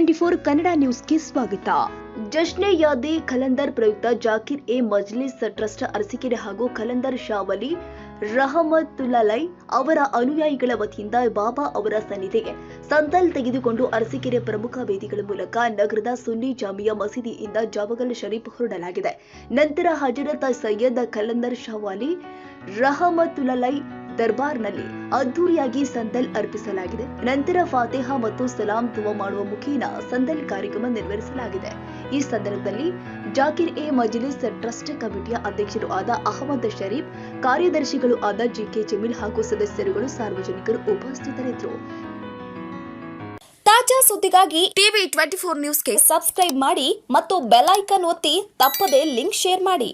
Twenty four Kannada ನ್ಯೂಸ್ಗೆ ಸ್ವಾಗತ. ಜಶ್ನೆ ಯಾದಿ ಖಲಂದರ್ ಪ್ರಯುಕ್ತ ಜಾಕಿರ್ ಎ. ಮಜ್ಲಿಸ್ ಟ್ರಸ್ಟ್ ಅರಸಿಕೆರೆ ಹಾಗೂ ಖಲಂದರ್ ಶಾವಲಿ ರಹಮತುಲ್ಲೈ ಅವರ ಅನುಯಾಯಿಗಳ ವತಿಯಿಂದ ಬಾಬಾ ಅವರ ಸನ್ನಿಧಿಗೆ ಸಂತಲ್ ತೆಗೆದುಕೊಂಡು ಅರಸಿಕೆರೆ ಪ್ರಮುಖ ವೇದಿಗಳ ಮೂಲಕ ನಗರದ ಸುನ್ನಿ ಜಾಮಿಯಾ ಮಸೀದಿಯಿಂದ ಜಾವಗಲ್ ಶರೀಫ್ ಹೊರಡಲಾಗಿದೆ. ನಂತರ ಹಜರತ್ ಸೈಯದ್ ಖಲಂದರ್ ಶಾವಾಲಿ ರಹಮತುಲ್ಲಲೈ ದರ್ಬಾರ್ನಲ್ಲಿ ಅದ್ದೂರಿಯಾಗಿ ಸಂದಲ್ ಅರ್ಪಿಸಲಾಗಿದೆ. ನಂತರ ಫಾತಿಹಾ ಮತ್ತು ಸಲಾಂ ದುವಾ ಮಾಡುವ ಮುಖೇನ ಸಂದಲ್ ಕಾರ್ಯಕ್ರಮ ನೆರವೇರಿಸಲಾಗಿದೆ. ಈ ಸಂದರ್ಭದಲ್ಲಿ ಜಾಕಿರ್ ಎ. ಮಜ್ಲಿಸ್ ಟ್ರಸ್ಟ್ ಕಮಿಟಿಯ ಅಧ್ಯಕ್ಷರು ಆದ ಅಹಮದ್ ಶರೀಫ್, ಕಾರ್ಯದರ್ಶಿಗಳು ಆದ ಜಿಕೆ ಜಮೀಲ್ ಹಾಗೂ ಸದಸ್ಯರುಗಳು ಸಾರ್ವಜನಿಕರು ಉಪಸ್ಥಿತರಿದ್ದರು. ತಾಜಾ ಸುದ್ದಿಗಾಗಿ ಟಿವಿ ಟ್ವೆಂಟಿ ಫೋರ್ ನ್ಯೂಸ್ಗೆ ಸಬ್ಸ್ಕ್ರೈಬ್ ಮಾಡಿ ಮತ್ತು ಬೆಲ್ ಐಕನ್ ಒತ್ತಿ ತಪ್ಪದೇ ಲಿಂಕ್ ಶೇರ್ ಮಾಡಿ.